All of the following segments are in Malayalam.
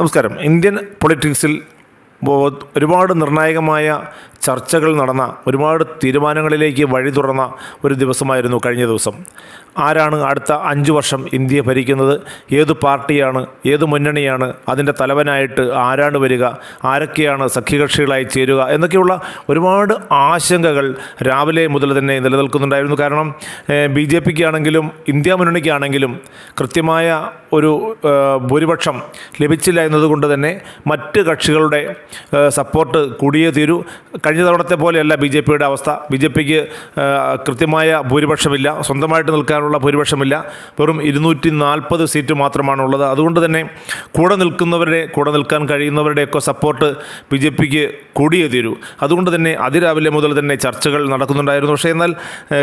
നമസ്കാരം. ഇന്ത്യൻ പൊളിറ്റിക്സിൽ ഒരുപാട് നിർണായകമായ ചർച്ചകൾ നടന്ന ഒരുപാട് തീരുമാനങ്ങളിലേക്ക് വഴി തുറന്ന ഒരു ദിവസമായിരുന്നു കഴിഞ്ഞ ദിവസം. ആരാണ് അടുത്ത അഞ്ച് വർഷം ഇന്ത്യയെ ഭരിക്കുന്നത്? ഏത് പാർട്ടിയാണ്? ഏത് മുന്നണിയാണ്? അതിന്റെ തലവനായിട്ട് ആരാണ് വരിക? ആരൊക്കെയാണ് സഖ്യകക്ഷികളായി ചേരുക? എന്നൊക്കെയുള്ള ഒരുപാട് ആശങ്കകൾ രാവിലെ മുതൽ തന്നെ നിലനിൽക്കുന്നുണ്ടായിരുന്നു. കാരണം ബി ജെ പിക്ക് ആണെങ്കിലും ഇന്ത്യ മുന്നണിക്കാണെങ്കിലും കൃത്യമായ ഒരു ഭൂരിപക്ഷം ലഭിച്ചില്ല എന്നതുകൊണ്ട് തന്നെ മറ്റ് കക്ഷികളുടെ സപ്പോർട്ട് കൂടിയേ തീരൂ. കഴിഞ്ഞ തവണത്തെ പോലെയല്ല ബി ജെ പിയുടെ അവസ്ഥ. ബി ജെ പിക്ക് കൃത്യമായ ഭൂരിപക്ഷമില്ല. സ്വന്തമായിട്ട് നിൽക്കാനുള്ള ഭൂരിപക്ഷമില്ല. വെറും ഇരുന്നൂറ്റി നാൽപ്പത് സീറ്റ് മാത്രമാണുള്ളത്. അതുകൊണ്ട് തന്നെ കൂടെ നിൽക്കുന്നവരുടെ കൂടെ നിൽക്കാൻ കഴിയുന്നവരുടെയൊക്കെ സപ്പോർട്ട് ബി ജെ പിക്ക് കൂടിയേ തീരൂ അതുകൊണ്ട് തന്നെ അതിരാവിലെ മുതൽ തന്നെ ചർച്ചകൾ നടക്കുന്നുണ്ടായിരുന്നു. പക്ഷേ എന്നാൽ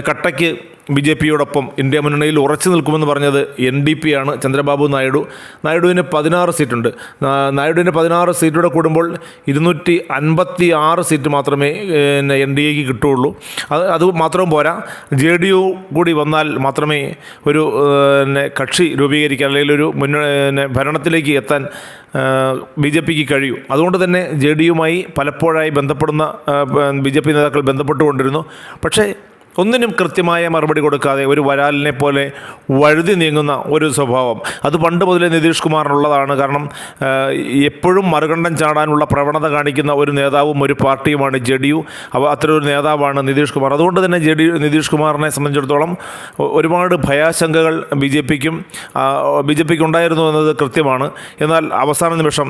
കട്ടയ്ക്ക് ബി ജെ പിയോടൊപ്പം ഇന്ത്യ മുന്നണിയിൽ ഉറച്ചു നിൽക്കുമെന്ന് പറഞ്ഞത് എൻ ഡി പി ആണ്. ചന്ദ്രബാബു നായിഡു. നായിഡുവിന് പതിനാറ് സീറ്റുണ്ട്. നായിഡുവിന് പതിനാറ് സീറ്റോടെ കൂടുമ്പോൾ ഇരുന്നൂറ്റി അൻപത്തി ആറ് സീറ്റ് മാത്രമേ എൻ ഡി എക്ക് കിട്ടുകയുള്ളൂ. അത് അത് മാത്രവും പോരാ. ജെ ഡി യു കൂടി വന്നാൽ മാത്രമേ ഒരു കക്ഷി രൂപീകരിക്കാൻ അല്ലെങ്കിൽ ഒരു മുന്ന ഭരണത്തിലേക്ക് എത്താൻ ബി ജെ പിക്ക് കഴിയൂ. അതുകൊണ്ട് തന്നെ ജെ ഡി യുമായി പലപ്പോഴായി ബന്ധപ്പെടുന്ന ബി ജെ പി നേതാക്കൾ ബന്ധപ്പെട്ടുകൊണ്ടിരുന്നു. പക്ഷേ ഒന്നിനും കൃത്യമായ മറുപടി കൊടുക്കാതെ ഒരു വരാലിനെ പോലെ വഴുതി നീങ്ങുന്ന ഒരു സ്വഭാവം. അത് പണ്ട് മുതലേ നിതീഷ് കുമാറിനുള്ളതാണ്. കാരണം എപ്പോഴും മറുകണ്ഠം ചാടാനുള്ള പ്രവണത കാണിക്കുന്ന ഒരു നേതാവും ഒരു പാർട്ടിയുമാണ് ജെ ഡി യു അപ്പോൾ അത്തരമൊരു നേതാവാണ് നിതീഷ് കുമാർ. അതുകൊണ്ട് തന്നെ ജെ ഡി നിതീഷ് കുമാറിനെ സംബന്ധിച്ചിടത്തോളം ഒരുപാട് ഭയാശങ്കകൾ ബി ജെ പിക്കും ബി ജെ പിക്ക് ഉണ്ടായിരുന്നു എന്നത് കൃത്യമാണ്. എന്നാൽ അവസാന നിമിഷം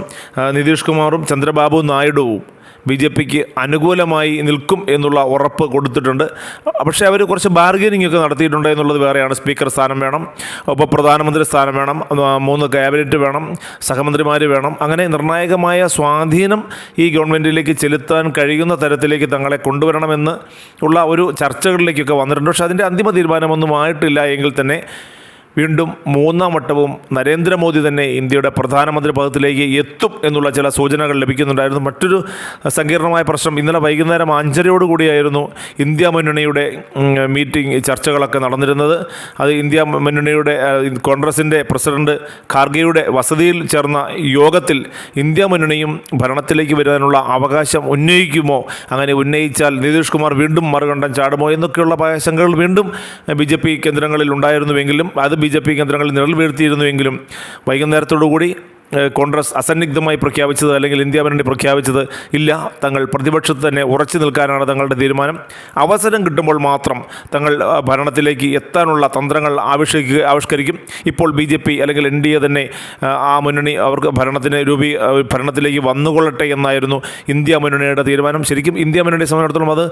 നിതീഷ് കുമാറും ചന്ദ്രബാബു നായിഡുവും ബി ജെ പിക്ക് അനുകൂലമായി നിൽക്കും എന്നുള്ള ഉറപ്പ് കൊടുത്തിട്ടുണ്ട്. പക്ഷേ അവർ കുറച്ച് ബാർഗനിങ് ഒക്കെ നടത്തിയിട്ടുണ്ട് എന്നുള്ളത് വേറെയാണ്. സ്പീക്കർ സ്ഥാനം വേണം ഒപ്പം പ്രധാനമന്ത്രി സ്ഥാനം വേണം മൂന്ന് ക്യാബിനറ്റ് വേണം സഹമന്ത്രിമാർ വേണം. അങ്ങനെ നിർണായകമായ സ്വാധീനം ഈ ഗവൺമെന്റിലേക്ക് ചെലുത്താൻ കഴിയുന്ന തരത്തിലേക്ക് തങ്ങളെ കൊണ്ടുവരണമെന്ന് ഉള്ള ഒരു ചർച്ചകളിലേക്കൊക്കെ വന്നിട്ടുണ്ട്. പക്ഷേ അതിന്റെ അന്തിമ തീരുമാനമൊന്നും ആയിട്ടില്ല. എങ്കിൽ തന്നെ വീണ്ടും മൂന്നാം വട്ടവും നരേന്ദ്രമോദി തന്നെ ഇന്ത്യയുടെ പ്രധാനമന്ത്രി പദത്തിലേക്ക് എത്തും എന്നുള്ള ചില സൂചനകൾ ലഭിക്കുന്നുണ്ടായിരുന്നു. മറ്റൊരു സങ്കീർണമായ പ്രശ്നം ഇന്നലെ വൈകുന്നേരം അഞ്ചരയോട് കൂടിയായിരുന്നു ഇന്ത്യ മുന്നണിയുടെ മീറ്റിംഗ് ചർച്ചകളൊക്കെ നടന്നിരുന്നത്. അത് ഇന്ത്യ മുന്നണിയുടെ കോൺഗ്രസിന്റെ പ്രസിഡന്റ് ഖാർഗെയുടെ വസതിയിൽ ചേർന്ന യോഗത്തിൽ ഇന്ത്യ മുന്നണിയും ഭരണത്തിലേക്ക് വരാനുള്ള അവകാശം ഉന്നയിക്കുമോ? അങ്ങനെ ഉന്നയിച്ചാൽ നിതീഷ് കുമാർ വീണ്ടും മറുകണ്ഠം ചാടുമോ? എന്നൊക്കെയുള്ള ആശങ്കകൾ വീണ്ടും ബി ജെ പി കേന്ദ്രങ്ങളിൽ ഉണ്ടായിരുന്നുവെങ്കിലും അത് ബി ജെ പി കേന്ദ്രങ്ങളിൽ നിഴൽ വീഴ്ത്തിയിരുന്നുവെങ്കിലും വൈകുന്നേരത്തോടുകൂടി കോൺഗ്രസ് അസന്നിഗ്ധമായി പ്രഖ്യാപിച്ചത് അല്ലെങ്കിൽ ഇന്ത്യ മുന്നണി പ്രഖ്യാപിച്ചത് ഇല്ല. തങ്ങൾ പ്രതിപക്ഷത്ത് തന്നെ ഉറച്ചു നിൽക്കാനാണ് തങ്ങളുടെ തീരുമാനം. അവസരം കിട്ടുമ്പോൾ മാത്രം തങ്ങൾ ഭരണത്തിലേക്ക് എത്താനുള്ള തന്ത്രങ്ങൾ ആവിഷ്കരിക്കുക ആവിഷ്കരിക്കും. ഇപ്പോൾ ബി ജെ പി അല്ലെങ്കിൽ എൻ ഡി എ തന്നെ ആ മുന്നണി അവർക്ക് ഭരണത്തിന് രൂപീ ഭരണത്തിലേക്ക് വന്നുകൊള്ളട്ടെ എന്നായിരുന്നു ഇന്ത്യ മുന്നണിയുടെ തീരുമാനം. ശരിക്കും ഇന്ത്യ മുന്നണിയെ സംബന്ധിച്ചിടത്തോളം അത്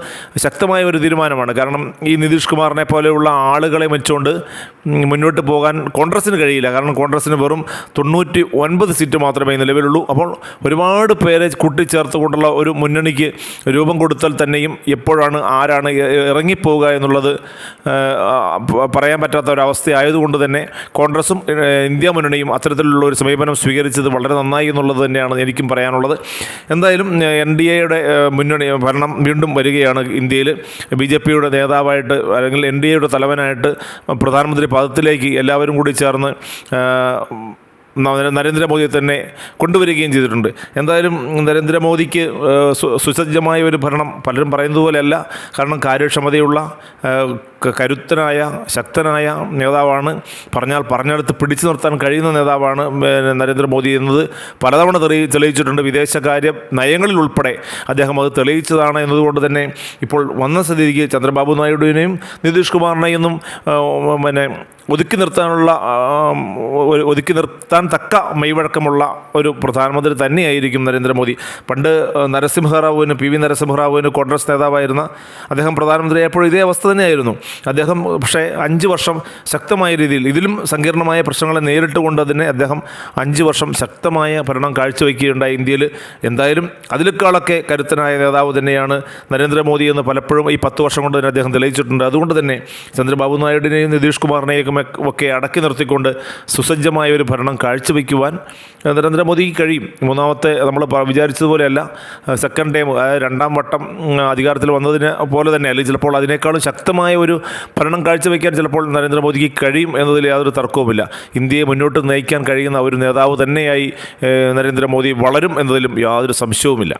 ശക്തമായ ഒരു തീരുമാനമാണ്. കാരണം ഈ നിതീഷ് കുമാറിനെ പോലെയുള്ള ആളുകളെ വെച്ചുകൊണ്ട് മുന്നോട്ട് പോകാൻ കോൺഗ്രസ്സിന് കഴിയില്ല. കാരണം കോൺഗ്രസ്സിന് വെറും തൊണ്ണൂറ്റി ഒൻപത് സീറ്റ് മാത്രമേ നിലവിലുള്ളൂ. അപ്പോൾ ഒരുപാട് പേരെ കൂട്ടിച്ചേർത്തുകൊണ്ടുള്ള ഒരു മുന്നണിക്ക് രൂപം കൊടുത്താൽ തന്നെയും എപ്പോഴാണ് ആരാണ് ഇറങ്ങിപ്പോവുക എന്നുള്ളത് പറയാൻ പറ്റാത്ത ഒരവസ്ഥ ആയതുകൊണ്ട് തന്നെ കോൺഗ്രസും ഇന്ത്യ മുന്നണിയും അത്തരത്തിലുള്ള ഒരു സമീപനം സ്വീകരിച്ചത് വളരെ നന്നായി എന്നുള്ളത് തന്നെയാണ് എനിക്കും പറയാനുള്ളത്. എന്തായാലും എൻ ഡി എയുടെ മുന്നണി ഭരണം വീണ്ടും വരികയാണ് ഇന്ത്യയിൽ ബി ജെ പിയുടെ നേതാവായിട്ട് അല്ലെങ്കിൽ എൻ ഡി എയുടെ തലവനായിട്ട് പ്രധാനമന്ത്രി പദത്തിലേക്ക് എല്ലാവരും കൂടി ചേർന്ന് നരേന്ദ്രമോദിയെ തന്നെ കൊണ്ടുവരികയും ചെയ്തിട്ടുണ്ട്. എന്തായാലും നരേന്ദ്രമോദിക്ക് സുസജ്ജമായ ഒരു ഭരണം പലരും പറയുന്നത് പോലെയല്ല. കാരണം കാര്യക്ഷമതയുള്ള കരുത്തനായ ശക്തനായ നേതാവാണ്. പറഞ്ഞാൽ പറഞ്ഞെടുത്ത് പിടിച്ചു നിർത്താൻ കഴിയുന്ന നേതാവാണ് നരേന്ദ്രമോദി എന്നത്. പലതവണ തെളിയി തെളിയിച്ചിട്ടുണ്ട് വിദേശകാര്യ നയങ്ങളിൽ ഉൾപ്പെടെ. അദ്ദേഹം അത് തെളിയിച്ചതാണ് എന്നതുകൊണ്ട് തന്നെ ഇപ്പോൾ വന്ന സ്ഥിതിക്ക് ചന്ദ്രബാബു നായിഡുവിനെയും നിതീഷ് കുമാറിനെയൊന്നും പിന്നെ ഒതുക്കി നിർത്താനുള്ള ഒതുക്കി നിർത്താൻ തക്ക മെയ്വഴക്കമുള്ള ഒരു പ്രധാനമന്ത്രി തന്നെയായിരിക്കും നരേന്ദ്രമോദി. പണ്ട് നരസിംഹറാവുവിന് പി വി നരസിംഹറാവുവിന് കോൺഗ്രസ് നേതാവായിരുന്ന അദ്ദേഹം പ്രധാനമന്ത്രിയായപ്പോൾ ഇതേ അവസ്ഥ തന്നെയായിരുന്നു. അദ്ദേഹം പക്ഷേ അഞ്ച് വർഷം ശക്തമായ രീതിയിൽ ഇതിലും സങ്കീർണമായ പ്രശ്നങ്ങളെ നേരിട്ടുകൊണ്ട് തന്നെ അദ്ദേഹം അഞ്ച് വർഷം ശക്തമായ ഭരണം കാഴ്ചവെക്കുകയുണ്ടായി ഇന്ത്യയിൽ. എന്തായാലും അതിലേക്കാളൊക്കെ കരുത്തനായ നേതാവ് തന്നെയാണ് നരേന്ദ്രമോദി എന്ന് പലപ്പോഴും ഈ പത്ത് വർഷം കൊണ്ട് തന്നെ അദ്ദേഹം തെളിയിച്ചിട്ടുണ്ട്. അതുകൊണ്ട് തന്നെ ചന്ദ്രബാബു നായിഡുവിനെയും നിതീഷ് കുമാറിനെയും ഒക്കെ അടക്കി നിർത്തിക്കൊണ്ട് സുസജ്ജമായ ഒരു ഭരണം കാഴ്ചവെക്കുവാൻ നരേന്ദ്രമോദിക്ക് കഴിയും. മൂന്നാമത്തെ നമ്മൾ വിചാരിച്ചതുപോലെയല്ല സെക്കൻഡ് ടൈം അതായത് രണ്ടാം വട്ടം അധികാരത്തിൽ വന്നതിനെ പോലെ തന്നെ അല്ലെങ്കിൽ ചിലപ്പോൾ അതിനേക്കാളും ശക്തമായ ഒരു ഭരണം കാഴ്ചവെക്കാൻ ചിലപ്പോൾ നരേന്ദ്രമോദിക്ക് കഴിയും എന്നതിൽ യാതൊരു തർക്കവുമില്ല. ഇന്ത്യയെ മുന്നോട്ട് നയിക്കാൻ കഴിയുന്ന ഒരു നേതാവ് തന്നെയായി നരേന്ദ്രമോദി വളരും എന്നതിലും യാതൊരു സംശയവുമില്ല.